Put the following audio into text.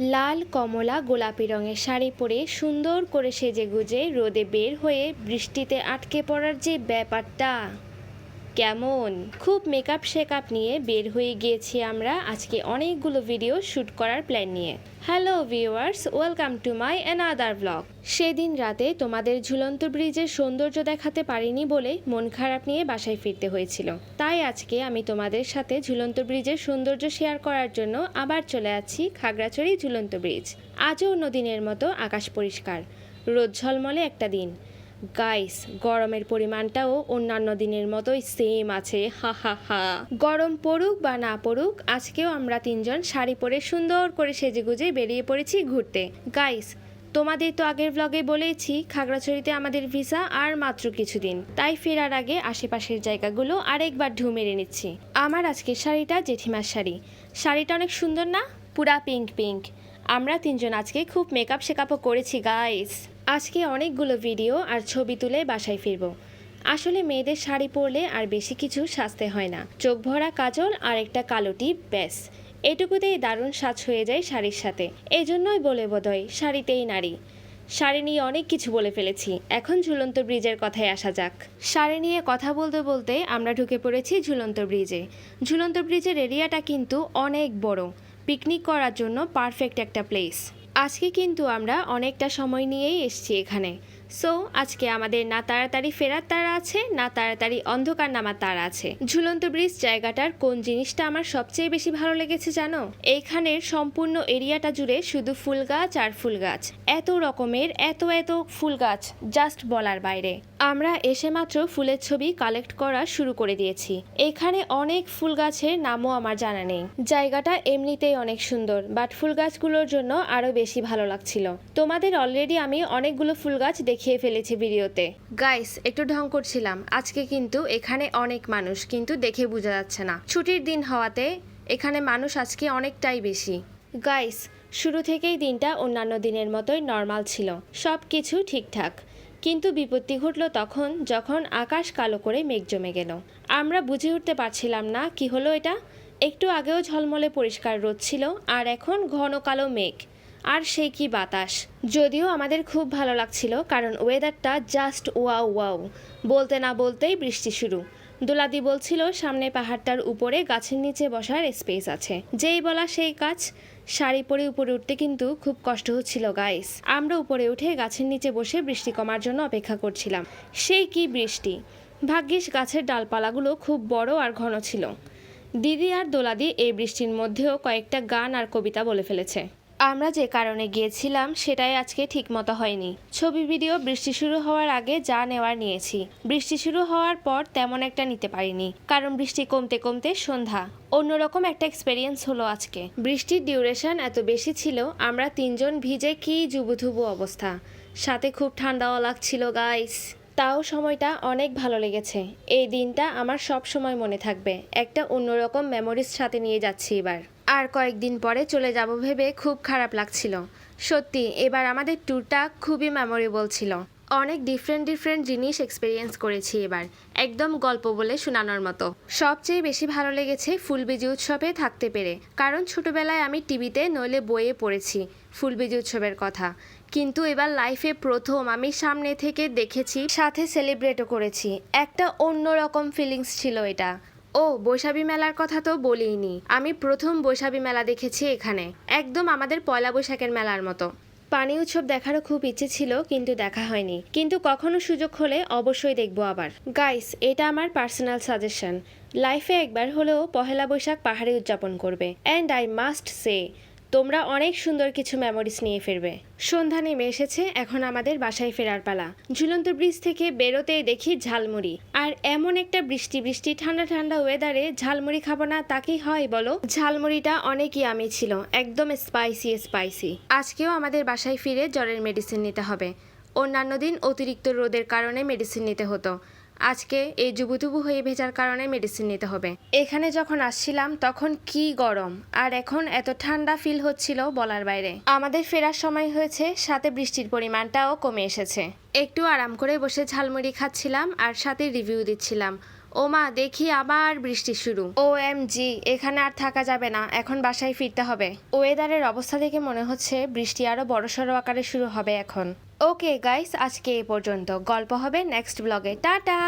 লাল কমলা গোলাপি রঙের শাড়ি পরে সুন্দর করে সেজে গুজে রোদে বের হয়ে বৃষ্টিতে আটকে পড়ার যে ব্যাপারটা। কেমন? খুব মেকআপ শেকআপ নিয়ে বের হয়ে গিয়েছি আমরা আজকে অনেকগুলো ভিডিও শ্যুট করার প্ল্যান নিয়ে। Hello viewers welcome to my another blog সেদিন রাতে তোমাদের ঝুলন্ত ব্রিজের সৌন্দর্য দেখাতে পারিনি বলে মন খারাপ নিয়ে বাসায় ফিরতে হয়েছিল। তাই আজকে আমি তোমাদের সাথে ঝুলন্ত ব্রিজের সৌন্দর্য শেয়ার করার জন্য আবার চলে আছি খাগড়াছড়ি ঝুলন্ত ব্রিজ আজও অন্য দিনের মতো আকাশ পরিষ্কার। রোদ ঝলমলে একটা দিন। গাইস, গরমের পরিমাণটাও অন্যান্য দিনের মতোই সেম আছে, হা হা হা। গরম পড়ুক বা না পড়ুক, আজকেও আমরা তিনজন শাড়ি পরে সুন্দর করে সেজে গুজে বেরিয়ে পড়েছি ঘুরতে। গাইস, তোমাদের তো আগের ব্লগে বলেইছি, খাগড়াছড়িতে আমাদের ভিসা আর মাত্র কিছুদিন। তাই ফেরার আগে আশেপাশের জায়গাগুলো আরেকবার ঢু মেরে নিচ্ছি। আমার আজকের শাড়িটা জেঠিমার শাড়ি। শাড়িটা অনেক সুন্দর না? পুরা পিঙ্ক পিঙ্ক আমরা তিনজন আজকে খুব মেকআপ শেকআপও করেছি গাইস আজকে অনেকগুলো ভিডিও আর ছবি তুলে বাসায় ফিরবো। আসলে মেয়েদের শাড়ি পরলে আর বেশি কিছু সাজতে হয় না। চোখ ভরা কাজল আর একটা কালো টিপ, ব্যাস। এটুকুতেই দারুণ সাজ হয়ে যায় শাড়ির সাথে। এই জন্যই বলে বোধহয়, শাড়িতেই নারী। শাড়ি নিয়ে অনেক কিছু বলে ফেলেছি। এখন ঝুলন্ত ব্রিজের কথায় আসা যাক। শাড়ি নিয়ে কথা বলতে বলতে আমরা ঢুকে পড়েছি ঝুলন্ত ব্রিজে। ঝুলন্ত ব্রিজের এরিয়াটা কিন্তু অনেক বড়। পিকনিক করার জন্য পারফেক্ট একটা প্লেস। আজকে কিন্তু আমরা অনেকটা সময় নিয়েই এসছি এখানে। সো আজকে আমাদের না তাড়াতাড়ি ফেরার তারা আছে, না তাড়াতাড়ি অন্ধকার নামার তারা আছে। ঝুলন্ত ব্রিজ জায়গাটার কোন জিনিসটা আমার সবচেয়ে বেশি ভালো লেগেছে জানো? এইখানের সম্পূর্ণ এরিয়াটা জুড়ে শুধু ফুল গাছ আর ফুল গাছ। এত রকমের এত এত ফুল গাছ জাস্ট বলার বাইরে। আমরা এসে মাত্র ফুলের ছবি কালেক্ট করা শুরু করে দিয়েছি। এখানে অনেক ফুল গাছের নামও আমার জানা নেই। জায়গাটা এমনিতেই অনেক সুন্দর বাট ফুল গাছগুলোর জন্য আরও বেশি ভালো লাগছিল। তোমাদের অলরেডি আমি অনেকগুলো ফুল গাছ দেখিয়ে ফেলেছি ভিডিওতে। গাইস একটু ঢং করছিলাম। আজকে কিন্তু এখানে অনেক মানুষ, কিন্তু দেখে বোঝা যাচ্ছে না। ছুটির দিন হওয়াতে এখানে মানুষ আজকে অনেকটাই বেশি। গাইস শুরু থেকেই দিনটা অন্যান্য দিনের মতোই নর্মাল ছিল। সব কিছু ঠিকঠাক। কিন্তু বিপত্তি ঘটল তখন যখন আকাশ কালো করে মেঘ জমে গেল। আমরা বুঝে উঠতে পারছিলাম না কি হলো এটা। একটু আগেও ঝলমলে পরিষ্কার রোদ ছিল আর এখন ঘন কালো মেঘ। আর সেই কি বাতাস? যদিও আমাদের খুব ভালো লাগছিল কারণ ওয়েদারটা জাস্ট ওয়াও ওয়াও বলতে না বলতেই বৃষ্টি শুরু। দোলাদি বলছিল, সামনে পাহাড়টার উপরে গাছের নিচে বসার স্পেস আছে। যেই বলা সেই কাজ। শাড়ি পরে উপরে উঠতে কিন্তু খুব কষ্ট হচ্ছিল গাইস আমরা উপরে উঠে গাছের নিচে বসে বৃষ্টি কমার জন্য অপেক্ষা করছিলাম। সেই কি বৃষ্টি? ভাগ্যিস গাছের ডালপালাগুলো খুব বড় আর ঘন ছিল। দিদি আর দোলাদি এই বৃষ্টির মধ্যেও কয়েকটা গান আর কবিতা বলে ফেলেছে। আমরা যে কারণে গিয়েছিলাম সেটাই আজকে ঠিকমতো হয়নি। ছবি, ভিডিও বৃষ্টি শুরু হওয়ার আগে যা নেওয়ার নিয়েছি। বৃষ্টি শুরু হওয়ার পর তেমন একটা নিতে পারিনি, কারণ বৃষ্টি কমতে কমতে সন্ধ্যা। অন্যরকম একটা এক্সপেরিয়েন্স হলো আজকে। বৃষ্টির ডিউরেশন এত বেশি ছিল, আমরা তিনজন ভিজে কি জুবুথুবু অবস্থা। সাথে খুব ঠান্ডাও লাগছিল গাইস তাও সময়টা অনেক ভালো লেগেছে। এই দিনটা আমার সব সময় মনে থাকবে। একটা অন্যরকম মেমোরিজ সাথে নিয়ে যাচ্ছি এবার। আর কয়েকদিন পরে চলে যাব ভেবে খুব খারাপ লাগছিল। সত্যি, এবার আমাদের ট্যুরটা খুবই মেমোরেবল ছিল। অনেক ডিফারেন্ট ডিফারেন্ট জিনিস এক্সপিরিয়েন্স করেছি এবার। একদম গল্প বলে শোনানোর মতো। সবচেয়ে বেশি ভালো লেগেছে ফুলবিজি উৎসবে থাকতে পেরে। কারণ ছোটবেলায় আমি টিভিতে নইলে বইয়ে পড়েছি ফুলবিজি উৎসবের কথা। কিন্তু এবার লাইফে প্রথম আমি সামনে থেকে দেখেছি, সাথে সেলিব্রেটও করেছি। একটা অন্যরকম ফিলিংস ছিল এটা। ও, বৈশাখী মেলার কথা তো বলিনি আমি প্রথম বৈশাখী মেলা দেখেছি এখানে। একদম আমাদের পয়লা বৈশাখের মেলার মতো। পানি উৎসব দেখারও খুব ইচ্ছে ছিল, কিন্তু দেখা হয়নি। কিন্তু কখনো সুযোগ হলে অবশ্যই দেখব আবার। গাইস এটা আমার পার্সোনাল সাজেশন লাইফে একবার হলেও পহেলা বৈশাখ পাহাড়ে উদযাপন করবে। অ্যান্ড আই মাস্ট সে তোমরা অনেক সুন্দর কিছু মেমোরিজ নিয়ে ফিরবে। সন্ধ্যা নেমে এসেছে, এখন আমাদের বাসায় ফেরার পালা। ঝুলন্ত ব্রিজ থেকে বেরোতেই দেখি ঝালমুড়ি। আর এমন একটা বৃষ্টি বৃষ্টি, ঠান্ডা ঠান্ডা ওয়েদারে ঝালমুড়ি খাব না তাকেই হয় বলো? ঝালমুড়িটা অনেকই আমি ছিল, একদম স্পাইসি স্পাইসি আজকেও আমাদের বাসায় ফিরে জ্বরের মেডিসিন নিতে হবে। অন্যান্য দিন অতিরিক্ত রোদের কারণে মেডিসিন নিতে হতো। আজকে এই জুবুতুবু হয়ে ভেজার কারণে মেডিসিন নিতে হবে। এখানে যখন আসছিলাম, তখন কি গরম, আর এখন এত ঠান্ডা ফিল হচ্ছিল বলার বাইরে। আমাদের ফেরার সময় হয়েছে, সাথে বৃষ্টির পরিমাণটাও কমে এসেছে। একটু আরাম করে বসে ঝালমুড়ি খাচ্ছিলাম আর সাথে রিভিউ দিচ্ছিলাম। ও মা, দেখি আবার বৃষ্টি শুরু। ও এম জি এখানে আর থাকা যাবে না, এখন বাসায় ফিরতে হবে। ওয়েদারের অবস্থা দেখে মনে হচ্ছে বৃষ্টি আরও বড়সড় আকারে শুরু হবে এখন। ওকে গাইস আজকে এ পর্যন্ত। গল্প হবে নেক্সট ব্লগে টাটা!